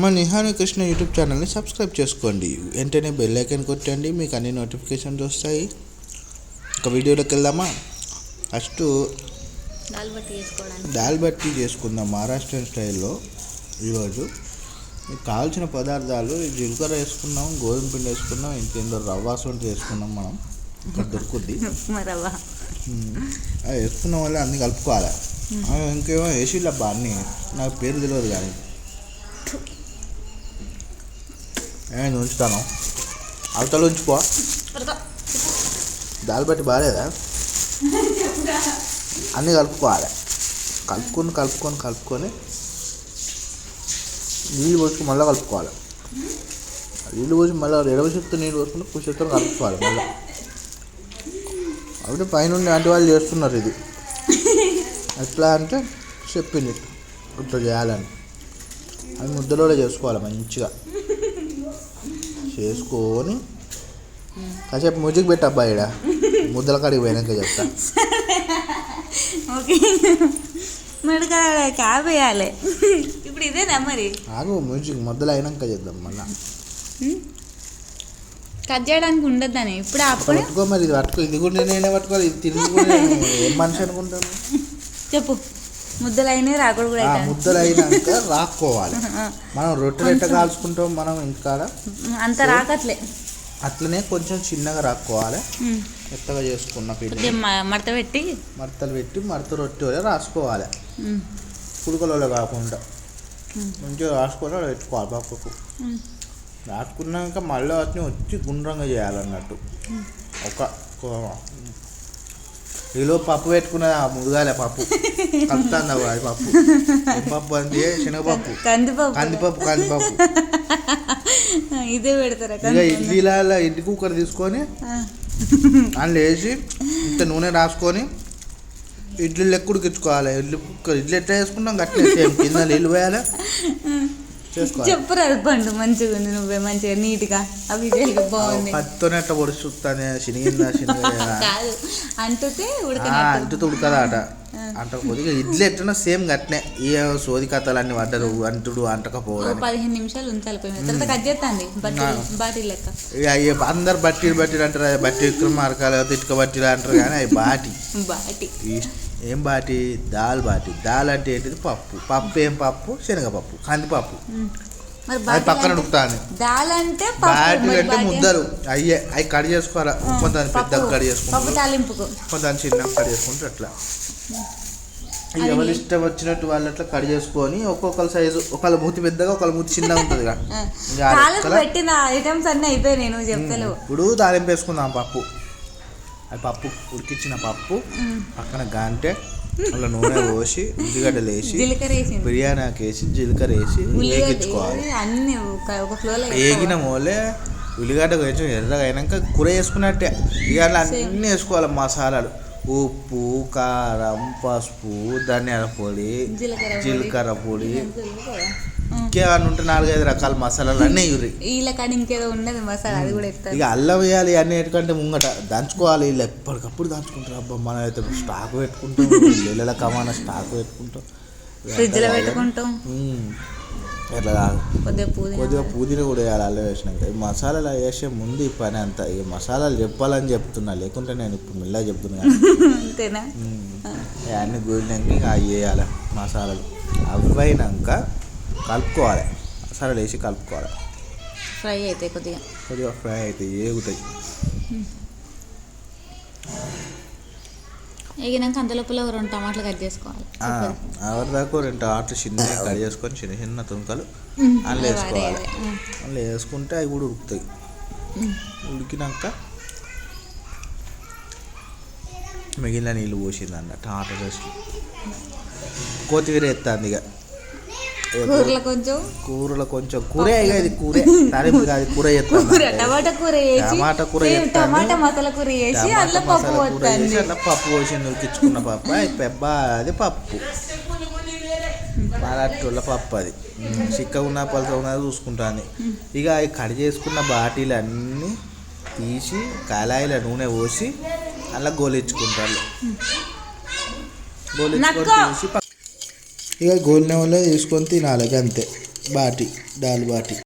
మా నిహాను కృష్ణ యూట్యూబ్ ఛానల్ని సబ్స్క్రైబ్ చేసుకోండి. వెంటనే బెల్ ఐకాన్ కొట్టండి. మీకు అన్ని నోటిఫికేషన్స్ వస్తాయి. ఒక వీడియోలోకి వెళ్దామా? ఫస్ట్ దాల్ బట్టి చేసుకోవడానికి. దాల్ బట్టి చేసుకుందాం మహారాష్ట్రన్ స్టైల్లో ఈరోజు. మీకు కావాల్సిన పదార్థాలు జీలకర్ర వేసుకున్నాం గోధుమ పిండి వేసుకున్నాం ఇంకేందో రవ్వ సొంటి వేసుకున్నాం మనం. ఇక్కడ దొరుకుద్ది. రవ్వ అది వేసుకున్న వల్ల అన్నీ కలుపుకోవాలి? ఇంకేమో వేసిల్లబ్బా అన్నీ నాకు పేరు తెలియదు కానీ. నేను ఉంచుతాను. అవతల ఉంచుకో. దాల్ బట్టి బాగాలేదా? అన్నీ కలుపుకోవాలి. కలుపుకొని కలుపుకొని కలుపుకొని నీళ్ళు పోసుకొని మళ్ళీ కలుపుకోవాలి. నీళ్ళు పోసి మళ్ళీ ఎడవ చెప్తే నీళ్ళు పోసుకుని కుషతో కలుపుకోవాలి మళ్ళీ. అప్పుడు పైన ఆంటీ వాళ్ళు చేస్తున్నారు ఇది. ఎట్లా అంటే చెప్పింది. ఇట్లా చేయాలని. అది ముద్దలో చేసుకోవాలి మంచిగా. చేసుకొని కాసేపు మ్యూజిక్ పెట్టు అబ్బాయి ఈడ. ముద్దల కాడికి పోయినాక చెప్తా. ఓకే. మరి ఇప్పుడు ఇదేనా మరి? ఆగు మ్యూజిక్ ముద్దలు అయినాక చేద్దాం మళ్ళీ. కట్ చేయడానికి ఉండద్దని. ఇప్పుడు అప్పుడే పట్టుకో మరి ఇది పట్టుకో. ఇది కూడా నేనే పట్టుకోవాలి ఇది తిరిగి కూడా మనిషి అనుకుంటాను? చెప్పు. ముద్దలు అయినాయి రాకుడు కూడా ఆ అవుతాను ముద్దలు అయినాక రాక్కోవాలి మనం రొట్టెలు ఎట్ట కాల్చుకుంటాం మనం ఇంకా అంత రాకట్లే. అట్లనే కొంచెం చిన్నగా రాక్కోవాలి. ఉమ్. మెత్తగా చేసుకున్న పిండి. మడత పెట్టి. మడతలు పెట్టి మడత రొట్టె రాసుకోవాలి. పుడకలలో కాకుండా. మంచిగా రాసుకొని పెట్టుకోవాలి పక్కకు. రాసుకున్నాక మళ్ళీ వాటిని వచ్చి గుండ్రంగా చేయాలన్నట్టు. ఒక- ఈలో పప్పు పెట్టుకున్నది ఆ ముదుగాలే పప్పు. కలుపుతాంది అవ్వ అది పప్పు. పప్పు అంటే శనగపప్పు. కందిపప్పు. కందిపప్పు కందిపప్పు. ఇదే పెడతారా? ఇక ఇడ్లీల ఇడ్లీ కుక్కర్ తీసుకొని. అందులో వేసి ఇంత నూనె రాసుకొని ఇడ్లీ లెక్క ఉడికించుకోవాలి. ఇడ్లీ కుక్కర్. ఇడ్లీ ఎట్లా వేసుకుంటాం సేమ్. కింద నీళ్ళు చేసుకోవాలి చెప్పురా పండు మంచిగా ఉంది నువ్వే మంచిగా నీట్గా. అవి జరిగి బాగుంది పత్తితోనే ఎట్లా పొడిచి చూస్తానే శనిగిందా శనిగా కాదు అంటుతే ఉడకనట్టు. అంటుతూ ఉడకదా అట అంట కొద్దిగా ఇడ్లీ ఎట్లన్నా సేమ్ గట్నే. ఈ సోది కథలు అన్ని పడ్డరు అంటుడు అంటకపోవడం పదిహేను నిమిషాలు ఉంచాలి. తర్వాత కట్ చేస్తాండి బాటిల్ లెక్క. అందరు బట్టీలు బట్టీలు అంటారు బట్టి విక్రమార్కాలు ఇటుక బట్టీలు అంటారు కానీ అవి బాటి. బాటి. ఏం బాటి? దాల్ బాటి. దాల్ అంటే ఏంటిది? పప్పు. పప్పు ఏం పప్పు? శనగపప్పు. కందిపప్పు. అది పక్కన ఉడుకుతాను దాల్ అంటే బాటి అంటే ముద్దలు. అయ్యే. అవి కట్ చేసుకోవాలి? ఆ, కొంత పెద్దగా పప్పు- కట్ చేసుకుంటారు కొంత చిన్న కట్ చేసుకుంటారు అట్లా. ఎవరి ఇష్టం వచ్చినట్టు వాళ్ళు అట్లా కట్ చేసుకొని ఒక్కొక్కరి సైజు ఒకళ్ళ మూతి పెద్దగా ఒకళ్ళ మూతి చిన్నగా ఉంటుంది పెట్టిన ఐటమ్స్ అన్నీ చెప్తలేవు ఇప్పుడు తాలింపు వేసుకుందాం పప్పు. అది పప్పు ఉడికిచ్చిన పప్పు. పక్కన గాంటే అలా నూనె పోసి ఉల్లిగడ్డలు వేసి జీలకర్ర వేసింది. బిర్యానీ ఆకు వేసి జీలకర్ర వేసి వేగించుకోవాలి వేగిన మూలే ఉల్లిగడ్డ కొంచెం ఎర్రగా అయినాక కూర వేసుకున్నట్టే ఇక అలా అన్నీ వేసుకోవాలి మసాలాలు. ఉప్పు కారం పసుపు ధనియాల పొడి. జీలకర్ర పొడి. ఇంకేమన్నా ఉంటే నాలుగైదు రకాల మసాలాలు అన్నీ ఇవ్వరి వీళ్ళ కాడ ఇంకేదో ఉన్నది మసాలా అది కూడా ఇక అల్లం వేయాలి అన్నీ ఎటుకంటే ముంగట దంచుకోవాలి వీళ్ళు ఎప్పటికప్పుడు దంచుకుంటారు. అబ్బా మనం అయితే స్టాక్ పెట్టుకుంటాం నెలల కమాన స్టాక్ పెట్టుకుంటాం. ఫ్రిడ్జ్లో పెట్టుకుంటాం. ఎట్లా కాదు కొద్దిగా పుదీనా. కూడా వేయాలి అల్లం వేసినాక. ఈ మసాలాలు వేసే ముందు ఈ పని అంతా ఈ మసాలాలు చెప్పాలని చెప్తున్నా. లేకుంటే నేను ఇప్పుడు మెల్లగా చెప్తున్నా. కానీ. అంతేనా? ఉమ్. అవన్నీ గూడినాక అవి వేయాలి మసాలాలు. అవి అయినాక కలుపుకోవాలి. మసాలాలు వేసి కలుపుకోవాలి. ఫ్రై అయితే కొద్దిగా. కొద్దిగా ఫ్రై అయితే ఏగుతాయి. ఎగినాక అంత లోపల ఒక రెండు టమాటాలు కట్ చేసుకోవాలి. ఆ, ఎవరి దాకా రెండు ఆటలు చిన్నగా కట్ చేసుకొని చిన్న చిన్న తుంకలు అందులో అదే, వేసుకోవాలి. అందులో వేసుకుంటే అవి కూడా ఉడుకుతాయి. ఉడికినాక మిగిలిన నీళ్ళు పోసింది అన్న టమాటా వేసి కొత్తిమీర ఎత్తాంది ఇక. కూరలో కొంచెం. కూరలో కొంచెం. కూరే ఇది కూరే. తాలింపు కాదు కూర టమాటా కూర వేసి టమాటా కూర. టమాటా మసాలా కూర వేసి అందులో పప్పు పోతాండి అట్లా పప్పు పోసి ఉడికించుకున్న పప్పు. అది పెబ్బ అది పప్పు. మరాఠోళ్ళ పప్పు అది. చిక్క ఉన్న పలస ఉన్నది చూసుకుంటాను ఇక అవి కట్ చేసుకున్న బాటీలు అన్నీ తీసి కళాయిల నూనె పోసి అలా గోలించుకుంటారు గోలించుకొని నక్కో. తీసి ఇక గోలిన వల్ల తీసుకొని తినాలి ఇక అంతే బాటి దాల్ బాటి.